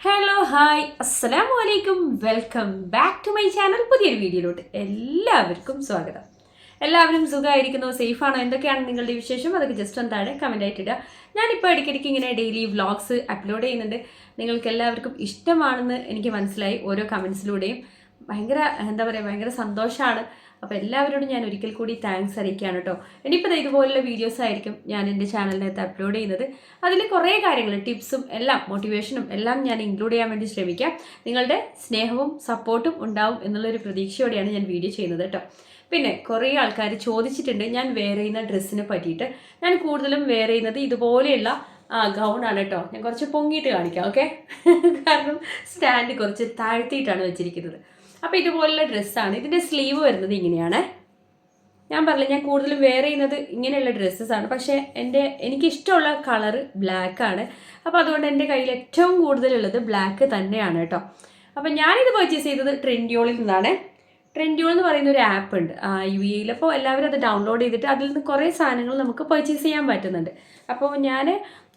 Hello hi അസ്സലാമു അലൈക്കും welcome back to my channel പുതിയൊരു വീഡിയോയിലോട്ട് എല്ലാവർക്കും സ്വാഗതം. എല്ലാവരും സുഖമായിരിക്കുന്നു സേഫാണോ? എന്തൊക്കെയാണ് നിങ്ങളുടെ വിശേഷം? അതൊക്കെ ജസ്റ്റ് ഒന്ന് താഴെ കമന്റ് ആയിട്ടിടുക ഞാനിപ്പോൾ ഇടയ്ക്കിടയ്ക്ക് ഇങ്ങനെ ഡെയിലി വ്ളോഗ്സ് അപ്ലോഡ് ചെയ്യുന്നുണ്ട്. നിങ്ങൾക്ക് എല്ലാവർക്കും ഇഷ്ടമാണെന്ന് എനിക്ക് മനസ്സിലായി ഓരോ കമൻസിലൂടെയും ഭയങ്കര എന്താ പറയുക ഭയങ്കര സന്തോഷമാണ് അപ്പോൾ എല്ലാവരോടും ഞാൻ ഒരിക്കൽ കൂടി താങ്ക്സ് അറിയിക്കുകയാണ് കേട്ടോ. ഇനിയിപ്പോൾ ഇതുപോലുള്ള വീഡിയോസ് ആയിരിക്കും ഞാൻ എന്റെ ചാനലിനകത്ത് അപ്ലോഡ് ചെയ്യുന്നത്. അതിൽ കുറേ കാര്യങ്ങൾ ടിപ്സും എല്ലാം മോട്ടിവേഷനും എല്ലാം ഞാൻ ഇൻക്ലൂഡ് ചെയ്യാൻ വേണ്ടി ശ്രമിക്കാം. നിങ്ങളുടെ സ്നേഹവും സപ്പോർട്ടും ഉണ്ടാവും എന്നുള്ളൊരു പ്രതീക്ഷയോടെയാണ് ഞാൻ വീഡിയോ ചെയ്യുന്നത് കേട്ടോ. പിന്നെ കുറേ ആൾക്കാർ ചോദിച്ചിട്ടുണ്ട് ഞാൻ വെയർ ചെയ്യുന്ന ഡ്രസ്സിനെ പറ്റിയിട്ട്. ഞാൻ കൂടുതലും വെയർ ചെയ്യുന്നത് ഇതുപോലെയുള്ള ആ ഗൗണാണ് കേട്ടോ ഞാൻ കുറച്ച് പൊങ്ങിയിട്ട് കാണിക്കാം ഓക്കെ കാരണം സ്റ്റാൻഡ് കുറച്ച് താഴ്ത്തിയിട്ടാണ് വെച്ചിരിക്കുന്നത്. അപ്പോൾ ഇതുപോലുള്ള ഡ്രസ്സാണ് ഇതിന്റെ സ്ലീവ് വരുന്നത് ഇങ്ങനെയാണ്. ഞാൻ പറഞ്ഞില്ല ഞാൻ കൂടുതലും വെയർ ചെയ്യുന്നത് ഇങ്ങനെയുള്ള ആണ്. പക്ഷേ എന്റെ എനിക്കിഷ്ടമുള്ള കളർ ബ്ലാക്ക് ആണ്. അപ്പോൾ അതുകൊണ്ട് എന്റെ കയ്യിൽ ഏറ്റവും കൂടുതലുള്ളത് ബ്ലാക്ക് തന്നെയാണ് കേട്ടോ അപ്പോൾ ഞാനിത് പർച്ചേസ് ചെയ്തത് ട്രെൻഡിയോളിൽ നിന്നാണ്. ട്രെൻഡിയോൾ എന്ന് പറയുന്ന ഒരു ആപ്പ് ഉണ്ട്. യു എയിൽ അപ്പോൾ എല്ലാവരും അത് ഡൗൺലോഡ് ചെയ്തിട്ട് അതിൽ നിന്ന് കുറേ സാധനങ്ങൾ നമുക്ക് പർച്ചേസ് ചെയ്യാൻ പറ്റുന്നുണ്ട്. അപ്പോൾ ഞാൻ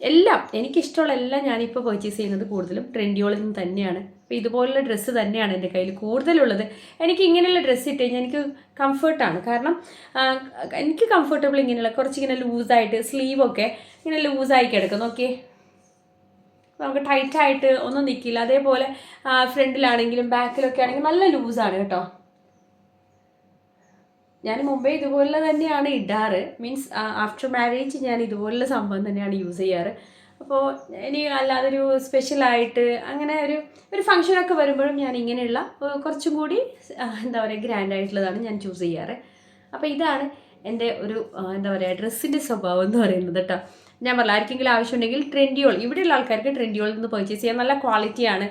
എല്ലാം എനിക്കിഷ്ടമുള്ള എല്ലാം ഞാനിപ്പോൾ പർച്ചേസ് ചെയ്യുന്നത് കൂടുതലും ട്രെൻഡിയോളിൽ നിന്ന് തന്നെയാണ്. അപ്പോൾ ഇതുപോലുള്ള ഡ്രസ്സ് തന്നെയാണ് എന്റെ കയ്യിൽ കൂടുതലുള്ളത്. എനിക്ക് ഇങ്ങനെയുള്ള ഡ്രസ്സ് ഇട്ട് കഴിഞ്ഞാൽ എനിക്ക് കംഫർട്ടാണ് കാരണം എനിക്ക് കംഫർട്ടബിൾ ഇങ്ങനെയുള്ള കുറച്ചിങ്ങനെ ലൂസായിട്ട് സ്ലീവൊക്കെ ഇങ്ങനെ ലൂസായി കിടക്കുന്നു. ഓക്കെ നമുക്ക് ടൈറ്റായിട്ട് ഒന്നും നിൽക്കില്ല അതേപോലെ ഫ്രണ്ടിലാണെങ്കിലും ബാക്കിലൊക്കെ ആണെങ്കിലും നല്ല ലൂസാണ് കേട്ടോ. ഞാൻ മുമ്പേ ഇതുപോലെ തന്നെയാണ് ഇടാറ്. മീൻസ് ആഫ്റ്റർ മാരേജ് ഞാൻ ഇതുപോലുള്ള സംഭവം തന്നെയാണ് യൂസ് ചെയ്യാറ്. അപ്പോൾ ഇനി അല്ലാതൊരു സ്പെഷ്യലായിട്ട് അങ്ങനെ ഒരു ഒരു ഫംഗ്ഷനൊക്കെ വരുമ്പോഴും ഞാൻ ഇങ്ങനെയുള്ള കുറച്ചും കൂടി എന്താ പറയുക ഗ്രാൻഡ് ആയിട്ടുള്ളതാണ് ഞാൻ ചൂസ് ചെയ്യാറ്. അപ്പോൾ ഇതാണ് എന്റെ ഒരു എന്താ പറയുക ഡ്രസ്സിന്റെ സ്വഭാവം എന്ന് പറയുന്നത് കേട്ടോ. ഞാൻ പറഞ്ഞ ആർക്കെങ്കിലും ആവശ്യമുണ്ടെങ്കിൽ ട്രെൻഡിയോൾ ഇവിടെയുള്ള ആൾക്കാർക്ക് ട്രെൻഡിയോളിൽ നിന്ന് പർച്ചേസ് ചെയ്യാൻ നല്ല ക്വാളിറ്റിയാണ്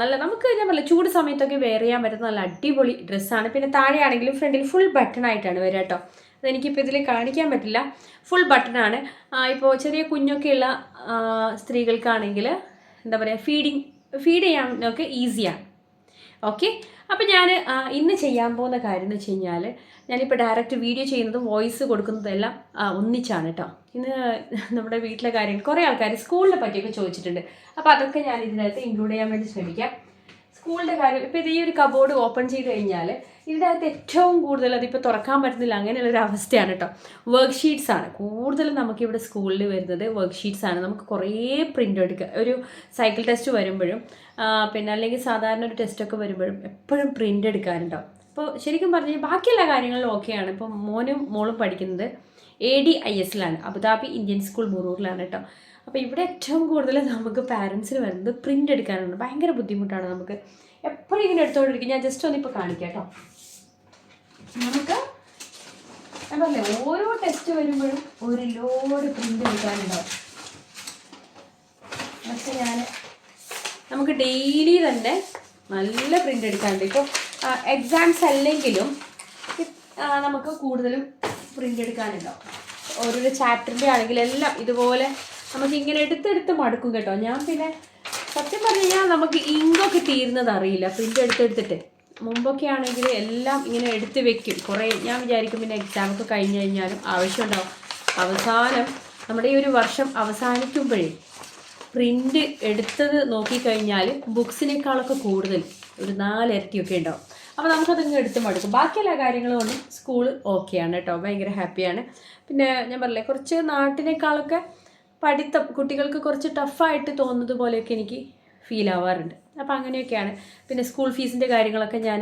നല്ല നമുക്ക് ഞാൻ പറഞ്ഞ ചൂട് സമയത്തൊക്കെ വെയർ ചെയ്യാൻ പറ്റുന്ന നല്ല അടിപൊളി ഡ്രസ്സാണ് പിന്നെ താഴെയാണെങ്കിലും ഫ്രണ്ടിൽ ഫുൾ ബട്ടൺ ആയിട്ടാണ് വരിക കേട്ടോ. അതെനിക്കിപ്പോൾ ഇതിൽ കാണിക്കാൻ പറ്റില്ല. ഫുൾ ബട്ടണാണ് ഇപ്പോൾ ചെറിയ കുഞ്ഞൊക്കെയുള്ള സ്ത്രീകൾക്കാണെങ്കിൽ എന്താ പറയുക ഫീഡിങ് ഫീഡ് ചെയ്യാനൊക്കെ ഈസിയാണ് ഓക്കെ? അപ്പോൾ ഞാൻ ഇന്ന് ചെയ്യാൻ പോകുന്ന കാര്യം എന്ന് വെച്ച് കഴിഞ്ഞാൽ ഞാനിപ്പോൾ ഡയറക്റ്റ് വീഡിയോ ചെയ്യുന്നതും വോയിസ് കൊടുക്കുന്നതും എല്ലാം ഒന്നിച്ചാണ് കേട്ടോ ഇന്ന് നമ്മുടെ വീട്ടിലെ കാര്യങ്ങൾ കുറേ ആൾക്കാർ സ്കൂളിനെ പറ്റിയൊക്കെ ചോദിച്ചിട്ടുണ്ട്. അപ്പോൾ അതൊക്കെ ഞാൻ ഇതിനകത്ത് ഇൻക്ലൂഡ് ചെയ്യാൻ വേണ്ടി ശ്രമിക്കാം. സ്കൂളിന്റെ കാര്യം ഇപ്പോൾ ഇത് ഈ ഒരു കബോർഡ് ഓപ്പൺ ചെയ്ത് കഴിഞ്ഞാൽ ഇതിന്റെ അകത്ത് ഏറ്റവും കൂടുതൽ അതിപ്പോൾ തുറക്കാൻ പറ്റുന്നില്ല അങ്ങനെയുള്ള ഒരു അവസ്ഥയാണ് കേട്ടോ വർക്ക് ഷീറ്റ്സ് ആണ് കൂടുതലും നമുക്കിവിടെ സ്കൂളിൽ വരുന്നത് വർക്ക് ഷീറ്റ്സ് ആണ്. നമുക്ക് കുറേ പ്രിന്റ് എടുക്കുക ഒരു സൈക്കിൾ ടെസ്റ്റ് വരുമ്പോഴും പിന്നെ അല്ലെങ്കിൽ സാധാരണ ഒരു ടെസ്റ്റൊക്കെ വരുമ്പോഴും എപ്പോഴും പ്രിന്റ് എടുക്കാനുണ്ടാവും അപ്പോൾ ശരിക്കും പറഞ്ഞാൽ ബാക്കിയുള്ള കാര്യങ്ങളും ഓക്കെയാണ് ഇപ്പോൾ മോനും മോളും പഠിക്കുന്നത് എ ഡി ഐ എസിലാണ് അബുദാബി ഇന്ത്യൻ സ്കൂൾ മുറൂറിലാണ് കേട്ടോ അപ്പോൾ ഇവിടെ ഏറ്റവും കൂടുതൽ നമുക്ക് പാരൻസിന് വരുന്നത് പ്രിന്റ് എടുക്കാനാണ്. ഭയങ്കര ബുദ്ധിമുട്ടാണ് നമുക്ക്. എപ്പോഴും ഇങ്ങനെ എടുത്തുകൊണ്ടിരിക്കും ഞാൻ ജസ്റ്റ് ഒന്ന് ഇപ്പോൾ കാണിക്കാം കേട്ടോ നമുക്ക് ഞാൻ പറഞ്ഞേ ഓരോ ടെസ്റ്റ് വരുമ്പോഴും ഒരു ലോഡ് പ്രിന്റ് എടുക്കാനുണ്ടാവും. പക്ഷേ ഞാൻ നമുക്ക് ഡെയിലി തന്നെ നല്ല പ്രിന്റ് എടുക്കാനുണ്ട്. ഇപ്പോൾ എക്സാംസ് അല്ലെങ്കിലും നമുക്ക് കൂടുതലും പ്രിന്റ് എടുക്കാനുണ്ടാവും. ഓരോരോ ചാപ്റ്ററിന്റെ ആണെങ്കിൽ എല്ലാം ഇതുപോലെ നമുക്ക് ഇങ്ങനെ എടുത്തെടുത്ത് മടുക്കും കേട്ടോ. ഞാൻ പിന്നെ സത്യം പറഞ്ഞു നമുക്ക് ഇങ്കൊക്കെ തീരുന്നത് അറിയില്ല. പ്രിന്റ് എടുത്തെടുത്തിട്ട്. മുമ്പൊക്കെ ആണെങ്കിൽ എല്ലാം ഇങ്ങനെ എടുത്ത് വെക്കും. കുറേ ഞാൻ വിചാരിക്കും പിന്നെ എക്സാമൊക്കെ കഴിഞ്ഞ് കഴിഞ്ഞാലും ആവശ്യമുണ്ടാവും. അവസാനം നമ്മുടെ ഈ ഒരു വർഷം അവസാനിക്കുമ്പോഴേ പ്രിന്റ് എടുത്തത് നോക്കിക്കഴിഞ്ഞാൽ ബുക്സിനേക്കാളൊക്കെ കൂടുതൽ ഒരു നാലിരട്ടിയൊക്കെ ഉണ്ടാവും. അപ്പോൾ നമുക്കതങ്ങ് എടുത്ത് മടുക്കും. ബാക്കിയെല്ലാ കാര്യങ്ങളും കൊണ്ടും സ്കൂൾ ഓക്കെയാണ് കേട്ടോ. ഭയങ്കര ഹാപ്പിയാണ് പിന്നെ ഞാൻ പറഞ്ഞില്ലേ കുറച്ച് നാട്ടിനേക്കാളൊക്കെ പഠിത്തം കുട്ടികൾക്ക് കുറച്ച് ടഫായിട്ട് തോന്നുന്നത് പോലെയൊക്കെ എനിക്ക് ഫീൽ ആവാറുണ്ട്. അപ്പോൾ അങ്ങനെയൊക്കെയാണ്. പിന്നെ സ്കൂൾ ഫീസിന്റെ കാര്യങ്ങളൊക്കെ ഞാൻ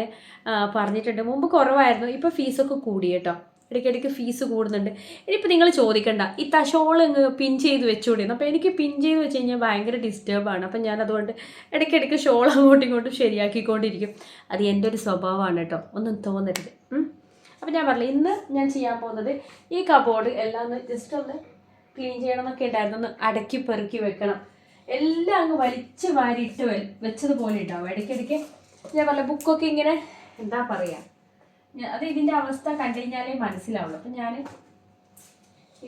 പറഞ്ഞിട്ടുണ്ട്. മുമ്പ് കുറവായിരുന്നു. ഇപ്പോൾ ഫീസൊക്കെ കൂടി കേട്ടോ. ഇടയ്ക്കിടയ്ക്ക് ഫീസ് കൂടുന്നുണ്ട്. ഇനിയിപ്പോൾ നിങ്ങൾ ചോദിക്കണ്ട. ഈ തശോളങ്ങ് പിൻ ചെയ്ത് വെച്ചുകൂടിയിരുന്നു അപ്പോൾ എനിക്ക് പിൻ ചെയ്ത് വെച്ച് കഴിഞ്ഞാൽ ഭയങ്കര ഡിസ്റ്റേബാണ് അപ്പം ഞാൻ അതുകൊണ്ട് ഇടയ്ക്കിടയ്ക്ക് ഷോൾ അങ്ങോട്ടും ഇങ്ങോട്ടും ശരിയാക്കിക്കൊണ്ടിരിക്കും. അത് എന്റെ ഒരു സ്വഭാവമാണ് കേട്ടോ. ഒന്നും തോന്നരുത്. അപ്പം ഞാൻ പറഞ്ഞില്ല ഇന്ന് ഞാൻ ചെയ്യാൻ പോകുന്നത് ഈ കബോർഡ് എല്ലാം ജസ്റ്റ് ഒന്ന് ക്ലീൻ ചെയ്യണം എന്നൊക്കെ ഉണ്ടായിരുന്നു ഒന്ന് അടക്കി പെറുക്കി വെക്കണം. എല്ലാം അങ്ങ് വലിച്ചു വാരിയിട്ട് വെച്ചതുപോലെ ഉണ്ടാവും ഇടയ്ക്കിടയ്ക്ക് ഞാൻ പറഞ്ഞ ബുക്കൊക്കെ ഇങ്ങനെ എന്താ പറയുക അത് ഇതിന്റെ അവസ്ഥ കണ്ടു കഴിഞ്ഞാലേ മനസ്സിലാവുള്ളൂ. അപ്പം ഞാൻ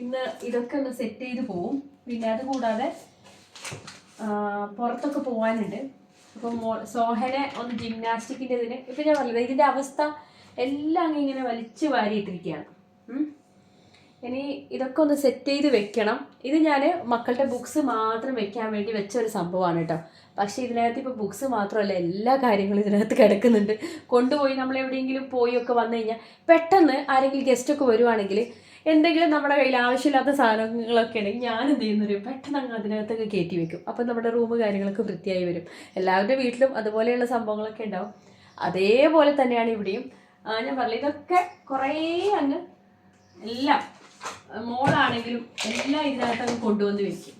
ഇന്ന് ഇതൊക്കെ ഒന്ന് സെറ്റ് ചെയ്ത് പോവും. പിന്നെ അത് കൂടാതെ പുറത്തൊക്കെ പോകാനുണ്ട് അപ്പം മോ സോഹനെ ഒന്ന് ജിംനാസ്റ്റിക്കിന്റെ ഇതിന് ഇപ്പം ഞാൻ പറഞ്ഞത് ഇതിന്റെ അവസ്ഥ എല്ലാം ഇങ്ങനെ വലിച്ചു വാരിയിട്ടിരിക്കുകയാണ്. ഇനി ഇതൊക്കെ ഒന്ന് സെറ്റ് ചെയ്ത് വെക്കണം. ഇത് ഞാൻ മക്കളുടെ ബുക്സ് മാത്രം വെക്കാൻ വേണ്ടി വെച്ച ഒരു സംഭവമാണ് കേട്ടോ പക്ഷേ ഇതിനകത്ത് ഇപ്പോൾ ബുക്സ് മാത്രമല്ല എല്ലാ കാര്യങ്ങളും ഇതിനകത്ത് കിടക്കുന്നുണ്ട്. കൊണ്ടുപോയി നമ്മൾ എവിടെയെങ്കിലും പോയി ഒക്കെ വന്നു കഴിഞ്ഞാൽ പെട്ടെന്ന് ആരെങ്കിലും ഗസ്റ്റൊക്കെ വരുവാണെങ്കിൽ എന്തെങ്കിലും നമ്മുടെ കയ്യിൽ ആവശ്യമില്ലാത്ത സാധനങ്ങളൊക്കെ ഉണ്ടെങ്കിൽ ഞാൻ എന്ത് ചെയ്യുന്നൊരു പെട്ടെന്ന് അങ്ങ് അതിനകത്തൊക്കെ കയറ്റി വെക്കും. അപ്പം നമ്മുടെ റൂം കാര്യങ്ങളൊക്കെ വൃത്തിയായി വരും. എല്ലാവരുടെ വീട്ടിലും അതുപോലെയുള്ള സംഭവങ്ങളൊക്കെ ഉണ്ടാവും. അതേപോലെ തന്നെയാണ് ഇവിടെയും. ഞാൻ പറഞ്ഞില്ല ഇതൊക്കെ കുറേ അങ്ങ് എല്ലാം മോളാണെങ്കിലും എല്ലാം ഇതിനകത്ത് അങ്ങ് കൊണ്ടുവന്ന് വെക്കും.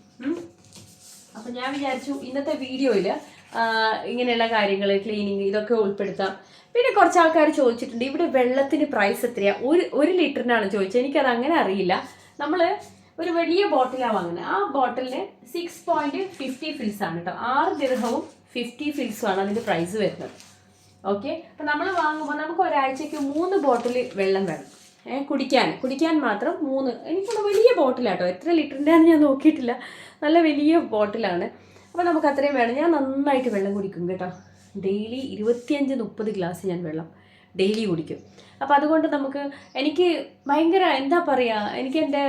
അപ്പൊ ഞാൻ വിചാരിച്ചു ഇന്നത്തെ വീഡിയോയിൽ ഇങ്ങനെയുള്ള കാര്യങ്ങൾ ക്ലീനിങ് ഇതൊക്കെ ഉൾപ്പെടുത്താം. പിന്നെ കുറച്ച് ആൾക്കാർ ചോദിച്ചിട്ടുണ്ട് ഇവിടെ വെള്ളത്തിന് പ്രൈസ് എത്രയാ? ഒരു ഒരു ലിറ്ററിനാണ് ചോദിച്ചത്. എനിക്കത് അങ്ങനെ അറിയില്ല. നമ്മൾ ഒരു വലിയ ബോട്ടിലാണ് വാങ്ങുന്നത് ആ ബോട്ടിലിന് സിക്സ് പോയിന്റ് ഫിഫ്റ്റി ഫിൽസ് ആണ് കേട്ടോ ആറ് ദിർഹവും ഫിഫ്റ്റി ഫിൽസും ആണ് അതിന്റെ പ്രൈസ് വരുന്നത്. ഓക്കെ അപ്പം നമ്മൾ വാങ്ങുമ്പോൾ നമുക്ക് ഒരാഴ്ചയ്ക്ക് മൂന്ന് ബോട്ടിൽ വെള്ളം വേണം. കുടിക്കാൻ. കുടിക്കാൻ മാത്രം മൂന്ന്. എനിക്കുള്ള വലിയ ബോട്ടിലാട്ടോ. എത്ര ലിറ്ററിന്റെയാണെന്ന് ഞാൻ നോക്കിയിട്ടില്ല. നല്ല വലിയ ബോട്ടിലാണ്. അപ്പോൾ നമുക്ക് അത്രയും വേണം. ഞാൻ നന്നായിട്ട് വെള്ളം കുടിക്കും കേട്ടോ. ഡെയിലി ഇരുപത്തിയഞ്ച് മുപ്പത് ഗ്ലാസ് ഞാൻ വെള്ളം ഡെയിലി കുടിക്കും. അപ്പോൾ അതുകൊണ്ട് നമുക്ക് എനിക്ക് ഭയങ്കര എന്താ പറയുക എനിക്ക് എന്റെ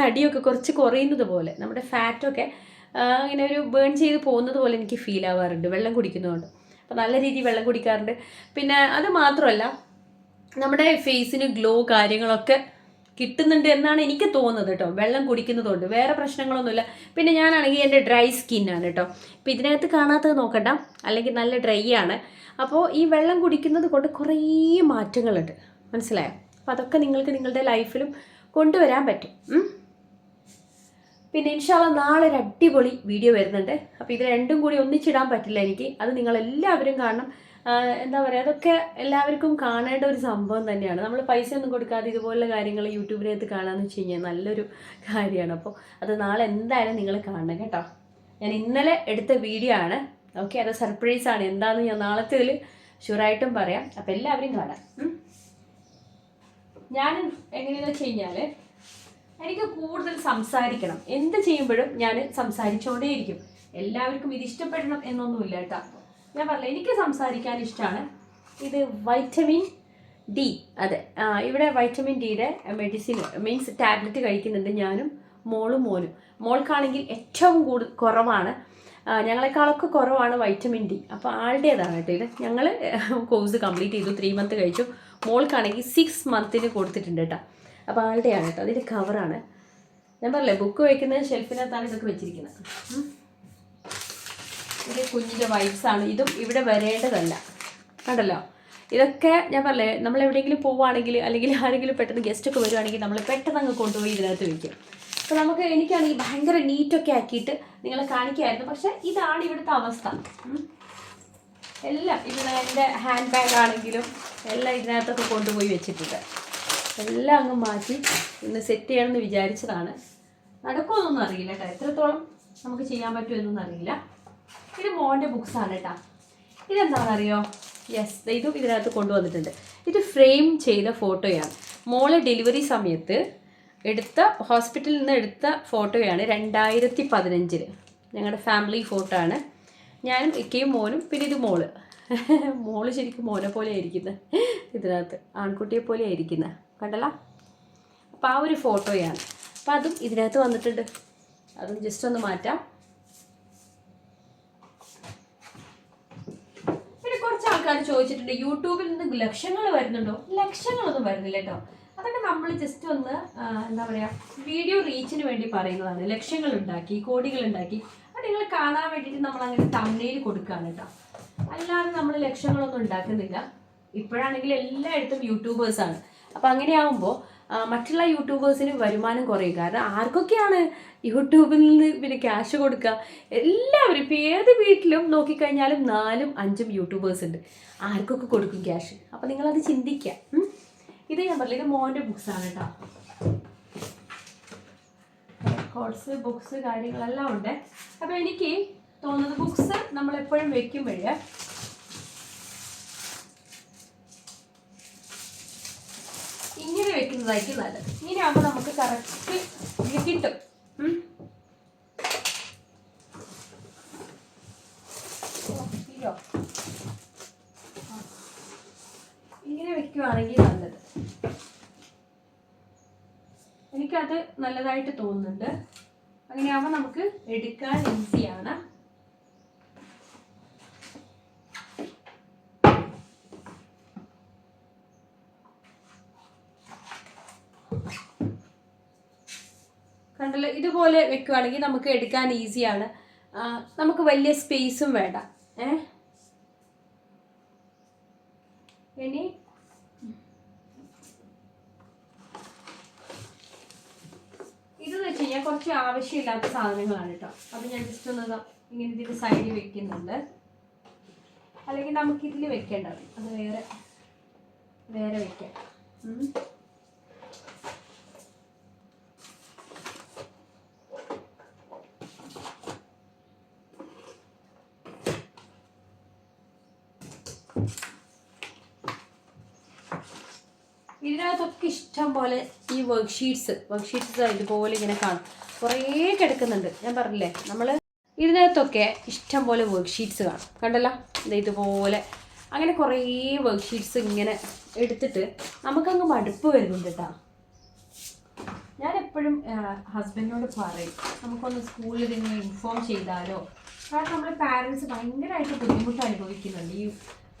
തടിയൊക്കെ കുറച്ച് കുറയുന്നത് പോലെ നമ്മുടെ ഫാറ്റൊക്കെ ഇങ്ങനെ ഒരു ബേൺ ചെയ്ത് പോകുന്നത് പോലെ എനിക്ക് ഫീൽ ആവാറുണ്ട് വെള്ളം കുടിക്കുന്നതുകൊണ്ട്. അപ്പോൾ നല്ല രീതിയിൽ വെള്ളം കുടിക്കാറുണ്ട്. പിന്നെ അത് മാത്രമല്ല നമ്മുടെ ഫേസിന് ഗ്ലോ കാര്യങ്ങളൊക്കെ കിട്ടുന്നുണ്ട് എന്നാണ് എനിക്ക് തോന്നുന്നത് കേട്ടോ. വെള്ളം കുടിക്കുന്നതുകൊണ്ട്. വേറെ പ്രശ്നങ്ങളൊന്നുമില്ല. പിന്നെ ഞാനാണെങ്കിൽ എന്റെ ഡ്രൈ സ്കിന്നാണ് കേട്ടോ. ഇപ്പോൾ ഇതിനകത്ത് കാണാത്തത് നോക്കണ്ട. അല്ലെങ്കിൽ നല്ല ഡ്രൈ ആണ്. അപ്പോൾ ഈ വെള്ളം കുടിക്കുന്നത് കൊണ്ട് കുറേ മാറ്റങ്ങളുണ്ട്. മനസ്സിലായോ? അപ്പോൾ അതൊക്കെ നിങ്ങൾക്ക് നിങ്ങളുടെ ലൈഫിലും കൊണ്ടുവരാൻ പറ്റും. പിന്നെ ഇൻഷാല്ല നാളെ ഒരു അടിപൊളി വീഡിയോ വരുന്നുണ്ട്. അപ്പോൾ ഇത് രണ്ടും കൂടി ഒന്നിച്ചിടാൻ പറ്റില്ല എനിക്ക്. അത് നിങ്ങളെല്ലാവരും കാണണം. എന്താ പറയുക അതൊക്കെ എല്ലാവർക്കും കാണേണ്ട ഒരു സംഭവം തന്നെയാണ്. നമ്മൾ പൈസ ഒന്നും കൊടുക്കാതെ ഇതുപോലുള്ള കാര്യങ്ങൾ യൂട്യൂബിനകത്ത് കാണാമെന്ന് വെച്ച് കഴിഞ്ഞാൽ നല്ലൊരു കാര്യമാണ്. അപ്പോൾ അത് നാളെ എന്തായാലും നിങ്ങൾ കാണണം കേട്ടോ. ഞാൻ ഇന്നലെ എടുത്ത വീഡിയോ ആണ്. ഓക്കെ അത് സർപ്രൈസ് ആണ്. എന്താണെന്ന് ഞാൻ നാളത്തെ ഇതിൽ ഷുവറായിട്ടും പറയാം. അപ്പോൾ എല്ലാവരും കാണാം. ഞാൻ എങ്ങനെയാണെന്ന് വെച്ച് കഴിഞ്ഞാൽ എനിക്ക് കൂടുതൽ സംസാരിക്കണം. എന്ത് ചെയ്യുമ്പോഴും ഞാൻ സംസാരിച്ചുകൊണ്ടേയിരിക്കും എല്ലാവർക്കും ഇത് ഇഷ്ടപ്പെടണം എന്നൊന്നുമില്ല കേട്ടോ. ഞാൻ പറഞ്ഞില്ല എനിക്ക് സംസാരിക്കാൻ ഇഷ്ടമാണ് ഇത് വൈറ്റമിൻ ഡി അതെ ഇവിടെ വൈറ്റമിൻ ഡിയുടെ മെഡിസിൻ മീൻസ് ടാബ്ലറ്റ് കഴിക്കുന്നുണ്ട് ഞാനും മോളും മോനും. മോൾക്കാണെങ്കിൽ ഏറ്റവും കൂടുതൽ കുറവാണ്. ഞങ്ങളെക്കാളൊക്കെ കുറവാണ് വൈറ്റമിൻ ഡി അപ്പോൾ ആളുടേതാണ് കേട്ടോ ഇത്. ഞങ്ങൾ കോഴ്സ് കംപ്ലീറ്റ് ചെയ്തു ത്രീ മന്ത് കഴിച്ചു. മോൾക്കാണെങ്കിൽ സിക്സ് മന്തിന് കൊടുത്തിട്ടുണ്ട് കേട്ടോ. അപ്പോൾ ആളുടെയാണ് കേട്ടോ. അതിന്റെ കവറാണ് ഞാൻ പറഞ്ഞില്ലേ ബുക്ക് വയ്ക്കുന്ന ഷെൽഫിനകത്താണ് ഇതൊക്കെ വെച്ചിരിക്കുന്നത്. ഇത് കുഞ്ഞിന്റെ വൈബ്സാണ് ഇതും ഇവിടെ വരേണ്ടതല്ല. കണ്ടല്ലോ? ഇതൊക്കെ ഞാൻ പറഞ്ഞേ നമ്മൾ എവിടെയെങ്കിലും പോവുകയാണെങ്കിൽ അല്ലെങ്കിൽ ആരെങ്കിലും പെട്ടെന്ന് ഗസ്റ്റൊക്കെ വരുവാണെങ്കിൽ നമ്മൾ പെട്ടെന്ന് അങ്ങ് കൊണ്ടുപോയി ഇതിനകത്ത് വയ്ക്കും അപ്പോൾ നമുക്ക് എനിക്കാണെങ്കിൽ ഭയങ്കര നീറ്റൊക്കെ ആക്കിയിട്ട് നിങ്ങളെ കാണിക്കായിരുന്നു. പക്ഷേ ഇതാണ് ഇവിടുത്തെ അവസ്ഥ. എല്ലാം ഇവിടെ എന്റെ ഹാൻഡ് ബാഗ് ആണെങ്കിലും എല്ലാം ഇതിനകത്തൊക്കെ കൊണ്ടുപോയി വെച്ചിട്ടുണ്ട്. എല്ലാം അങ്ങ് മാറ്റി ഇന്ന് സെറ്റ് ചെയ്യണമെന്ന് വിചാരിച്ചതാണ്. നടക്കുമെന്നൊന്നും അറിയില്ല കേട്ടോ. എത്രത്തോളം നമുക്ക് ചെയ്യാൻ പറ്റുമെന്നൊന്നും അറിയില്ല. ഇത് മോന്റെ ബുക്സാണ് കേട്ടോ ഇതെന്താണെന്നറിയോ? യെസ് ഇതും ഇതിനകത്ത് കൊണ്ടുവന്നിട്ടുണ്ട്. ഇത് ഫ്രെയിം ചെയ്ത ഫോട്ടോയാണ് മോളെ ഡെലിവറി സമയത്ത് എടുത്ത ഹോസ്പിറ്റലിൽ നിന്ന് എടുത്ത ഫോട്ടോയാണ് രണ്ടായിരത്തി പതിനഞ്ചിൽ ഞങ്ങളുടെ ഫാമിലി ഫോട്ടോ ആണ്. ഞാനും ഇക്കയും മോനും പിന്നെ ഇത് മോൾ. മോൾ ശരിക്കും മോനെ പോലെ ആയിരിക്കുന്നത് ഇതിനകത്ത് ആൺകുട്ടിയെ പോലെ ആയിരിക്കുന്നത് കണ്ടല്ല? അപ്പോൾ ആ ഒരു ഫോട്ടോയാണ് അപ്പോൾ അതും ഇതിനകത്ത് വന്നിട്ടുണ്ട്. അതും ജസ്റ്റ് ഒന്ന് മാറ്റാം പിന്നെ കുറച്ച് ആൾക്കാർ ചോദിച്ചിട്ടുണ്ട് യൂട്യൂബിൽ നിന്ന് ലക്ഷങ്ങൾ വരുന്നുണ്ടോ? ലക്ഷങ്ങളൊന്നും വരുന്നില്ല കേട്ടോ. അതൊക്കെ നമ്മൾ ജസ്റ്റ് ഒന്ന് എന്താ പറയുക വീഡിയോ റീച്ചിന് വേണ്ടി പറയുന്നതാണ്. ലക്ഷങ്ങൾ ഉണ്ടാക്കി കോടികൾ ഉണ്ടാക്കി. അത് നിങ്ങൾ കാണാൻ വേണ്ടിയിട്ട് നമ്മൾ അങ്ങനെ തമ്മയിൽ കൊടുക്കുകയാണ് കേട്ടോ. അല്ലാതെ നമ്മൾ ലക്ഷങ്ങളൊന്നും ഉണ്ടാക്കുന്നില്ല. ഇപ്പോഴാണെങ്കിൽ എല്ലായിടത്തും യൂട്യൂബേഴ്സാണ് അപ്പം അങ്ങനെയാകുമ്പോൾ മറ്റുള്ള യൂട്യൂബേഴ്സിന് വരുമാനം കുറയും. കാരണം ആർക്കൊക്കെയാണ് യൂട്യൂബിൽ നിന്ന് പിന്നെ ക്യാഷ് കൊടുക്കുക. എല്ലാവരും ഇപ്പം ഏത് വീട്ടിലും നോക്കിക്കഴിഞ്ഞാലും നാലും അഞ്ചും യൂട്യൂബേഴ്സ് ഉണ്ട്. ആർക്കൊക്കെ കൊടുക്കും ക്യാഷ് അപ്പം നിങ്ങളത് ചിന്തിക്കുക. ഇത് ഞാൻ പറഞ്ഞില്ല ഇത് മോന്റെ ബുക്സാണ് കേട്ടോ. റെക്കോർഡ്സ് ബുക്സ് കാര്യങ്ങളെല്ലാം ഉണ്ട്. അപ്പോൾ എനിക്ക് തോന്നുന്നത് ബുക്സ് നമ്മൾ എപ്പോഴും വെക്കുമ്പോഴേ ഇങ്ങനെ വെക്കുന്നതായിരിക്കും നല്ലത്. ഇങ്ങനെ ആകുമ്പോൾ നമുക്ക് കറക്റ്റ് കിട്ടും. ഇങ്ങനെ വെക്കുവാണെങ്കിൽ നല്ലത്. എനിക്കത് നല്ലതായിട്ട് തോന്നുന്നുണ്ട്. അങ്ങനെയാവുമ്പോൾ നമുക്ക് എടുക്കാൻ ഈസിയാണ് ഇതുപോലെ വെക്കുവാണെങ്കിൽ നമുക്ക് എടുക്കാൻ ഈസിയാണ് നമുക്ക് വലിയ സ്പേസും വേണ്ട. ഇനി ഇതെന്ന് വെച്ച് കഴിഞ്ഞാൽ കുറച്ച് ആവശ്യമില്ലാത്ത സാധനങ്ങളാണ് കേട്ടോ. അപ്പം ഞാൻ ജസ്റ്റ് ഒന്ന് ഇങ്ങനെ ഇതിന്റെ സൈഡിൽ വെക്കുന്നുണ്ട്. അല്ലെങ്കിൽ നമുക്ക് ഇതിൽ വെക്കേണ്ടത്. അത് വേറെ വേറെ വെക്കാം ഉം. ഇതിനകത്തൊക്കെ ഇഷ്ടം പോലെ ഈ വർക്ക് ഷീറ്റ്സ് വർക്ക് ഷീറ്റ്സ് ഇതുപോലെ ഇങ്ങനെ കാണും. കുറേ കിടക്കുന്നുണ്ട്. ഞാൻ പറഞ്ഞില്ലേ നമ്മൾ ഇതിനകത്തൊക്കെ ഇഷ്ടം പോലെ വർക്ക് ഷീറ്റ്സ് കാണും. കണ്ടല്ലോ? ഇതുപോലെ. അങ്ങനെ കുറേ വർക്ക് ഷീറ്റ്സ് ഇങ്ങനെ എടുത്തിട്ട് നമുക്കങ്ങ് മടുപ്പ് വരുന്നുണ്ട് കേട്ടോ. ഞാൻ എപ്പോഴും ഹസ്ബൻഡിനോട് പറയും നമുക്കൊന്ന് സ്കൂളിൽ ഇതിനെ ഇൻഫോം ചെയ്താലോ? കാരണം നമ്മൾ പാരൻസ് ഭയങ്കരമായിട്ട് ബുദ്ധിമുട്ട് അനുഭവിക്കുന്നുണ്ട്. ഈ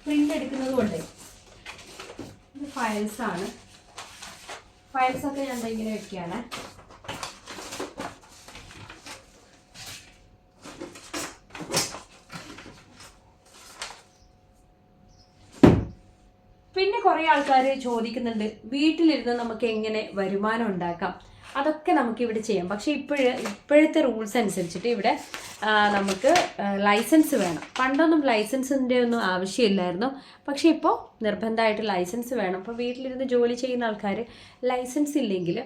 പ്രിന്റ് എടുക്കുന്നത് കൊണ്ടേ ഇത് ഫയൽസ് ആണ്. ഫയൽസ് ഒക്കെ ഞാൻ ഇങ്ങനെ വെക്കുകയാണ്. പിന്നെ കുറേ ആൾക്കാർ ചോദിക്കുന്നുണ്ട് വീട്ടിലിരുന്ന് നമുക്ക് എങ്ങനെ വരുമാനം ഉണ്ടാക്കാം? അതൊക്കെ നമുക്ക് ഇവിടെ ചെയ്യാം. പക്ഷേ ഇപ്പോഴ് ഇപ്പോഴത്തെ റൂൾസ് അനുസരിച്ചിട്ട് ഇവിടെ നമുക്ക് ലൈസൻസ് വേണം. പണ്ടൊന്നും ലൈസൻസിന്റെ ഒന്നും ആവശ്യമില്ലായിരുന്നു. പക്ഷേ ഇപ്പോൾ നിർബന്ധമായിട്ട് ലൈസൻസ് വേണം. അപ്പോൾ വീട്ടിലിരുന്ന് ജോലി ചെയ്യുന്ന ആൾക്കാർ ലൈസൻസ് ഇല്ലെങ്കിൽ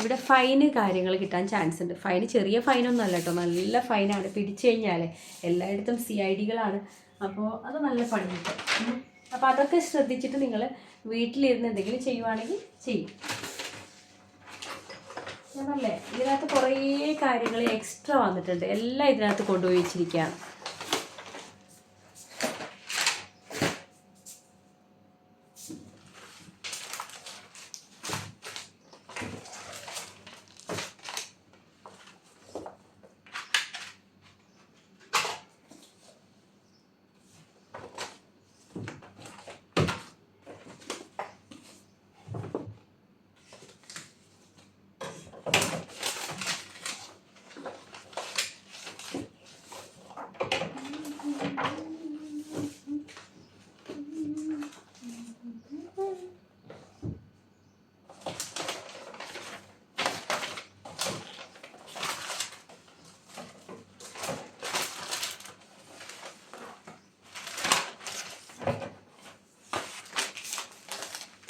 ഇവിടെ ഫൈന് കാര്യങ്ങൾ കിട്ടാൻ ചാൻസ് ഉണ്ട്. ഫൈന് ചെറിയ ഫൈനൊന്നും അല്ല കേട്ടോ. നല്ല ഫൈനാണ് പിടിച്ചു കഴിഞ്ഞാൽ എല്ലായിടത്തും സി ഐ ഡികളാണ് അപ്പോൾ അത് നല്ല പണി കിട്ടും. അപ്പോൾ അതൊക്കെ ശ്രദ്ധിച്ചിട്ട് നിങ്ങൾ വീട്ടിലിരുന്ന് എന്തെങ്കിലും ചെയ്യുവാണെങ്കിൽ ചെയ്യും. ഞാൻ ഇതിനകത്ത് കുറേ കാര്യങ്ങൾ എക്സ്ട്രാ വന്നിട്ടുണ്ട്. എല്ലാം ഇതിനകത്ത് കൊണ്ടുപോയി വെച്ചിരിക്കുകയാണ്.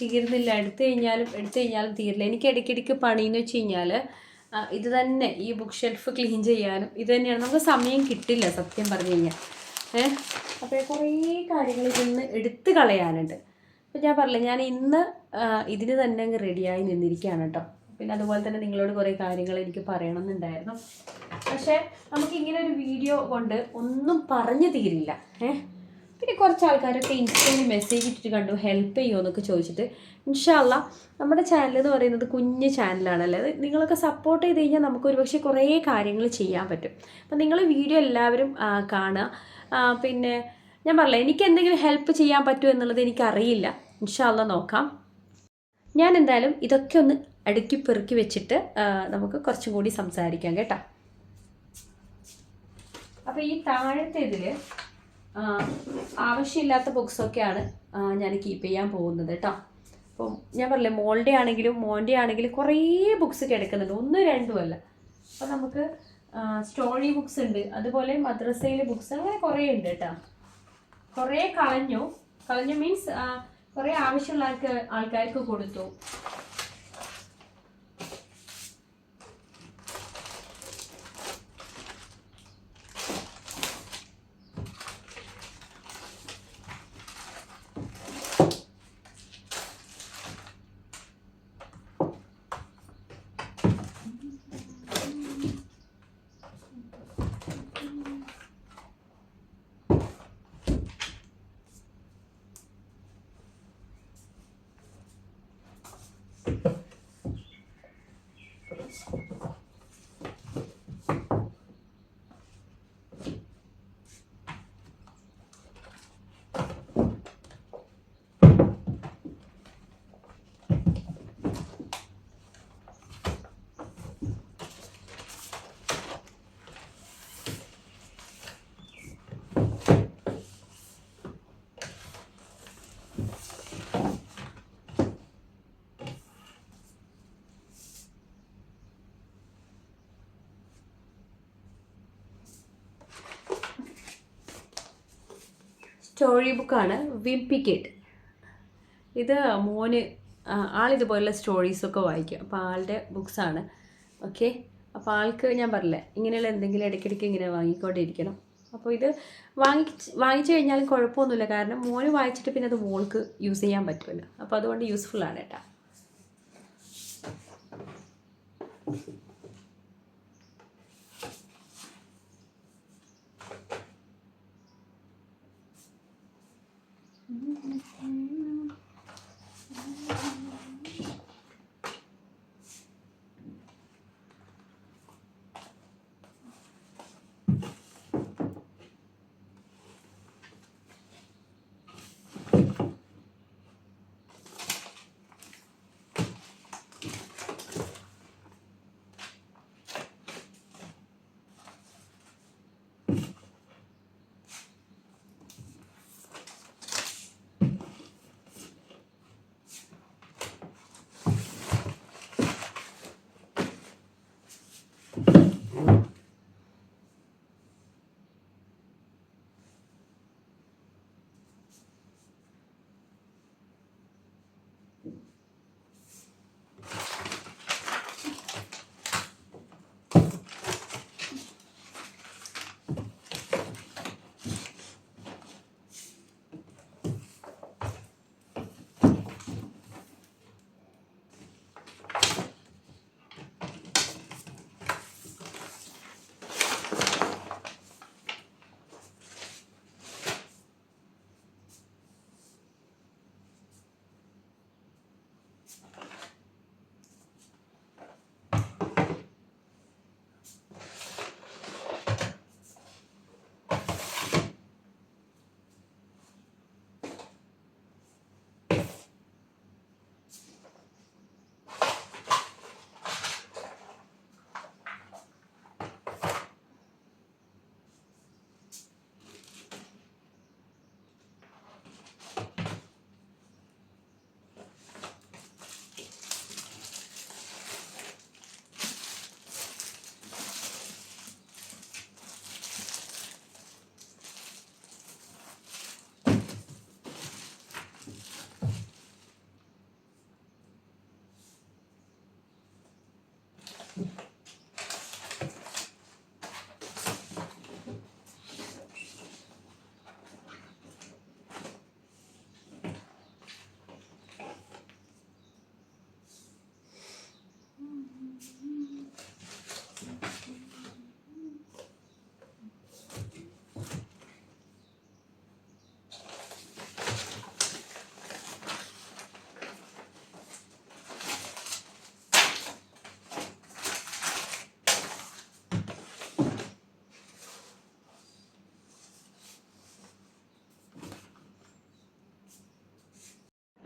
തീർന്നില്ല എടുത്തു കഴിഞ്ഞാലും എടുത്തു കഴിഞ്ഞാലും തീരില്ല. എനിക്ക് ഇടയ്ക്കിടയ്ക്ക് പണിയെന്ന് വെച്ച് കഴിഞ്ഞാൽ ഇത് തന്നെ ഈ ബുക്ക് ഷെൽഫ് ക്ലീൻ ചെയ്യാനും ഇത് തന്നെയാണ്. നമുക്ക് സമയം കിട്ടില്ല സത്യം പറഞ്ഞു കഴിഞ്ഞാൽ ഏഹ് അപ്പോൾ കുറേ കാര്യങ്ങൾ ഇതിന്ന് എടുത്ത് കളയാനുണ്ട്. അപ്പോൾ ഞാൻ പറഞ്ഞില്ല ഞാൻ ഇന്ന് ഇതിന് തന്നെ അങ്ങ് റെഡിയായി നിന്നിരിക്കുകയാണ് കേട്ടോ. പിന്നെ അതുപോലെ തന്നെ നിങ്ങളോട് കുറേ കാര്യങ്ങൾ എനിക്ക് പറയണമെന്നുണ്ടായിരുന്നു. പക്ഷേ നമുക്ക് ഇങ്ങനെ ഒരു വീഡിയോ കൊണ്ട് ഒന്നും പറഞ്ഞു തീരില്ല. ഏഹ് പിന്നെ കുറച്ച് ആൾക്കാരൊക്കെ ഇൻസ്റ്റയിൽ മെസ്സേജ് ഇട്ടിട്ട് കണ്ടു ഹെൽപ്പ് ചെയ്യുമോ എന്നൊക്കെ ചോദിച്ചിട്ട്. ഇൻഷാല്ല നമ്മുടെ ചാനൽ എന്ന് പറയുന്നത് കുഞ്ഞ് ചാനലാണല്ലേ അത് നിങ്ങളൊക്കെ സപ്പോർട്ട് ചെയ്ത് കഴിഞ്ഞാൽ നമുക്ക് ഒരുപക്ഷെ കുറേ കാര്യങ്ങൾ ചെയ്യാൻ പറ്റും. അപ്പം നിങ്ങൾ വീഡിയോ എല്ലാവരും കാണുക. പിന്നെ ഞാൻ പറഞ്ഞില്ല എനിക്ക് എന്തെങ്കിലും ഹെൽപ്പ് ചെയ്യാൻ പറ്റുമോ എന്നുള്ളത് എനിക്കറിയില്ല. ഇൻഷാല്ല നോക്കാം. ഞാൻ എന്തായാലും ഇതൊക്കെ ഒന്ന് അടുക്കി പെറുക്കി വെച്ചിട്ട് നമുക്ക് കുറച്ചും കൂടി സംസാരിക്കാം കേട്ടോ. അപ്പോൾ ഈ താഴത്തെ ഇതിൽ ആവശ്യമില്ലാത്ത ബുക്സൊക്കെയാണ് ഞാൻ കീപ്പ് ചെയ്യാൻ പോകുന്നത് കേട്ടോ അപ്പം ഞാൻ പറഞ്ഞില്ലേ മോളുടെ ആണെങ്കിലും മോന്റെ ആണെങ്കിലും കുറേ ബുക്സ് കിടക്കുന്നുണ്ട്. ഒന്ന് രണ്ടുമല്ല അപ്പം നമുക്ക് സ്റ്റോറി ബുക്സ് ഉണ്ട്. അതുപോലെ മദ്രസയിലെ ബുക്സ് അങ്ങനെ കുറേ ഉണ്ട് കേട്ടോ കുറേ കളഞ്ഞു. കളഞ്ഞു മീൻസ് കുറേ ആവശ്യമുള്ള ആൾക്ക് ആൾക്കാർക്ക് കൊടുത്തു. സ്റ്റോറി ബുക്കാണ് വിംപിക്കേറ്റ്. ഇത് മോന് ആളിതുപോലുള്ള സ്റ്റോറീസൊക്കെ വായിക്കും. അപ്പോൾ ആളുടെ ബുക്സാണ് ഓക്കെ അപ്പോൾ ആൾക്ക് ഞാൻ പറഞ്ഞില്ലേ ഇങ്ങനെയുള്ള എന്തെങ്കിലും ഇടയ്ക്കിടയ്ക്ക് ഇങ്ങനെ വാങ്ങിക്കൊണ്ടിരിക്കണം. അപ്പോൾ ഇത് വാങ്ങി വാങ്ങിച്ചു കഴിഞ്ഞാലും കുഴപ്പമൊന്നുമില്ല. കാരണം മോന് വായിച്ചിട്ട് പിന്നെ അത് മോൾക്ക് യൂസ് ചെയ്യാൻ പറ്റുമല്ലോ. അപ്പോൾ അതുകൊണ്ട് യൂസ്ഫുള്ളാണ് കേട്ടോ.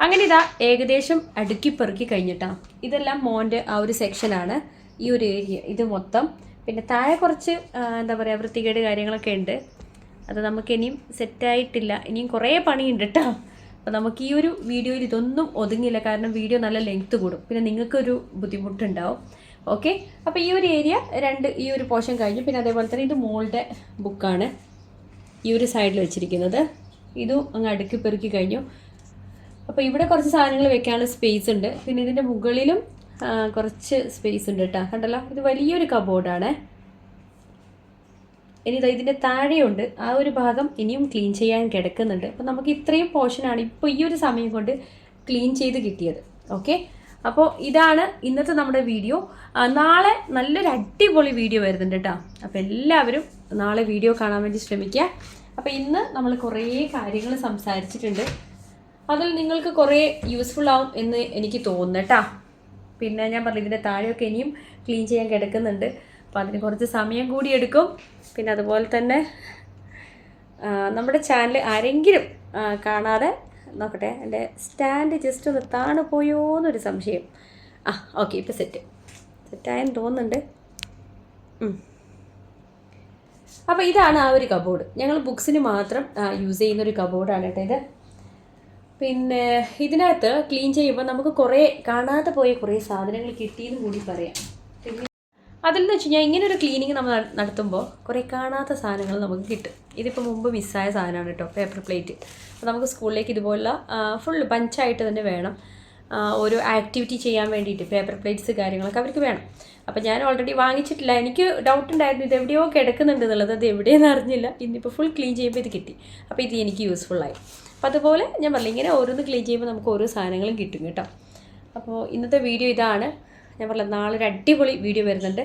അങ്ങനെ ഇതാ ഏകദേശം അടുക്കി പെറുക്കി കഴിഞ്ഞിട്ടാ. ഇതെല്ലാം മോന്റെ ആ ഒരു സെക്ഷനാണ് ഈ ഒരു ഏരിയ ഇത് മൊത്തം. പിന്നെ താഴെ കുറച്ച് എന്താ പറയുക വൃത്തികേട് കാര്യങ്ങളൊക്കെ ഉണ്ട്. അത് നമുക്ക് ഇനിയും സെറ്റായിട്ടില്ല ഇനിയും കുറേ പണിയുണ്ട് കേട്ടോ അപ്പോൾ നമുക്ക് ഈ ഒരു വീഡിയോയിൽ ഇതൊന്നും ഒതുങ്ങില്ല കാരണം വീഡിയോ നല്ല ലെങ്ത് കൂടും. പിന്നെ നിങ്ങൾക്കൊരു ബുദ്ധിമുട്ടുണ്ടാവും. ഓക്കെ അപ്പോൾ ഈ ഒരു ഏരിയ രണ്ട് ഈ ഒരു പോർഷൻ കഴിഞ്ഞു. പിന്നെ അതേപോലെ തന്നെ ഇത് മോളുടെ ബുക്കാണ് ഈ ഒരു സൈഡിൽ വെച്ചിരിക്കുന്നത്. ഇതും അങ്ങ് അടുക്കി പെറുക്കി കഴിഞ്ഞു. അപ്പോൾ ഇവിടെ കുറച്ച് സാധനങ്ങൾ വെക്കാനുള്ള സ്പേസ് ഉണ്ട്. പിന്നെ ഇതിന്റെ മുകളിലും കുറച്ച് സ്പേസ് ഉണ്ട് കേട്ടോ കണ്ടല്ലോ? ഇത് വലിയൊരു കബോർഡാണ് ഇനി ഇതാ ഇതിന്റെ താഴെയുണ്ട്. ആ ഒരു ഭാഗം ഇനിയും ക്ലീൻ ചെയ്യാൻ കിടക്കുന്നുണ്ട്. അപ്പോൾ നമുക്ക് ഇത്രയും പോർഷനാണ് ഇപ്പോൾ ഈ ഒരു സമയം കൊണ്ട് ക്ലീൻ ചെയ്ത് കിട്ടിയത്. ഓക്കെ അപ്പോൾ ഇതാണ് ഇന്നത്തെ നമ്മുടെ വീഡിയോ നാളെ നല്ലൊരു അടിപൊളി വീഡിയോ വരുന്നുണ്ട് കേട്ടോ അപ്പോൾ എല്ലാവരും നാളെ വീഡിയോ കാണാൻ വേണ്ടി ശ്രമിക്കുക. അപ്പോൾ ഇന്ന് നമ്മൾ കുറേ കാര്യങ്ങൾ സംസാരിച്ചിട്ടുണ്ട്. അതിൽ നിങ്ങൾക്ക് കുറേ യൂസ്ഫുൾ ആവും എന്ന് എനിക്ക് തോന്നുന്നു പിന്നെ ഞാൻ പറഞ്ഞു ഇതിന്റെ താഴെയൊക്കെ ഇനിയും ക്ലീൻ ചെയ്യാൻ കിടക്കുന്നുണ്ട്. അപ്പോൾ അതിന് കുറച്ച് സമയം കൂടി എടുക്കും. പിന്നെ അതുപോലെ തന്നെ നമ്മുടെ ചാനൽ ആരെങ്കിലും കാണാതെ നോക്കട്ടെ എന്റെ സ്റ്റാൻഡ് ജസ്റ്റ് ഒന്ന് താണു പോയോ എന്നൊരു സംശയം. ആ ഓക്കെ ഇപ്പോൾ സെറ്റ് സെറ്റായെന്ന് തോന്നുന്നുണ്ട്. അപ്പോൾ ഇതാണ് ആ ഒരു കബോർഡ് ഞങ്ങൾ ബുക്സിന് മാത്രം യൂസ് ചെയ്യുന്ന ഒരു കബോർഡാണ് കേട്ടോ ഇത്. പിന്നെ ഇതിനകത്ത് ക്ലീൻ ചെയ്യുമ്പോൾ നമുക്ക് കുറേ കാണാതെ പോയ കുറേ സാധനങ്ങൾ കിട്ടിയെന്ന് കൂടി പറയാം. പിന്നെ നിന്ന് വെച്ച് കഴിഞ്ഞാൽ ഇങ്ങനെ ഒരു ക്ലീനിങ് നമ്മൾ നടത്തുമ്പോൾ കുറേ കാണാത്ത സാധനങ്ങൾ നമുക്ക് കിട്ടും. ഇതിപ്പോൾ മുമ്പ് മിസ്സായ സാധനമാണ് കേട്ടോ പേപ്പർ പ്ലേറ്റ് അപ്പോൾ നമുക്ക് സ്കൂളിലേക്ക് ഇതുപോലുള്ള ഫുൾ ബഞ്ചായിട്ട് തന്നെ വേണം. ഒരു ആക്ടിവിറ്റി ചെയ്യാൻ വേണ്ടിയിട്ട് പേപ്പർ പ്ലേറ്റ്സ് കാര്യങ്ങളൊക്കെ അവർക്ക് വേണം. അപ്പോൾ ഞാൻ ഓൾറെഡി വാങ്ങിച്ചിട്ടില്ല. എനിക്ക് ഡൗട്ട് ഉണ്ടായിരുന്നു ഇത് എവിടെയോ കിടക്കുന്നുണ്ട് എന്നുള്ളത്. അത് എവിടെയെന്ന് അറിഞ്ഞില്ല. ഇന്നിപ്പോൾ ഫുൾ ക്ലീൻ ചെയ്യുമ്പോൾ ഇത് കിട്ടി. അപ്പോൾ ഇത് എനിക്ക് യൂസ്ഫുള്ളായി അപ്പോൾ അതുപോലെ ഞാൻ പറഞ്ഞില്ല ഇങ്ങനെ ഓരോന്ന് ക്ലീൻ ചെയ്യുമ്പോൾ നമുക്ക് ഓരോ സാധനങ്ങളും കിട്ടും കേട്ടോ. അപ്പോൾ ഇന്നത്തെ വീഡിയോ ഇതാണ്. ഞാൻ പറഞ്ഞ നാളെ ഒരു അടിപൊളി വീഡിയോ വരുന്നുണ്ട്.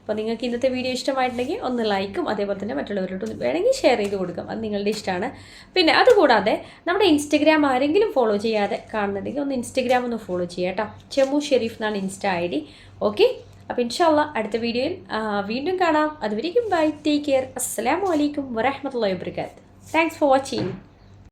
അപ്പോൾ നിങ്ങൾക്ക് ഇന്നത്തെ വീഡിയോ ഇഷ്ടമായിട്ടുണ്ടെങ്കിൽ ഒന്ന് ലൈക്കും അതേപോലെ തന്നെ മറ്റുള്ളവരോട് വേണമെങ്കിൽ ഷെയർ ചെയ്ത് കൊടുക്കാം. അത് നിങ്ങളുടെ ഇഷ്ടമാണ്. പിന്നെ അതുകൂടാതെ നമ്മുടെ ഇൻസ്റ്റഗ്രാം ആരെങ്കിലും ഫോളോ ചെയ്യാതെ കാണുന്നുണ്ടെങ്കിൽ ഒന്ന് ഇൻസ്റ്റഗ്രാം ഒന്ന് ഫോളോ ചെയ്യാം കേട്ടോ. ചെമു ഷെരീഫ് എന്നാണ് ഇൻസ്റ്റ ഐ ഡി. ഓക്കെ അപ്പോൾ ഇൻഷാല്ല അടുത്ത വീഡിയോയിൽ വീണ്ടും കാണാം. അതുവരെയും ബൈ ടേക്ക് കെയർ അസ്സാം വലൈക്കും വരഹമുല്ലാ വാബർക്കാത്ത് താങ്ക്സ് ഫോർ വാച്ചിങ്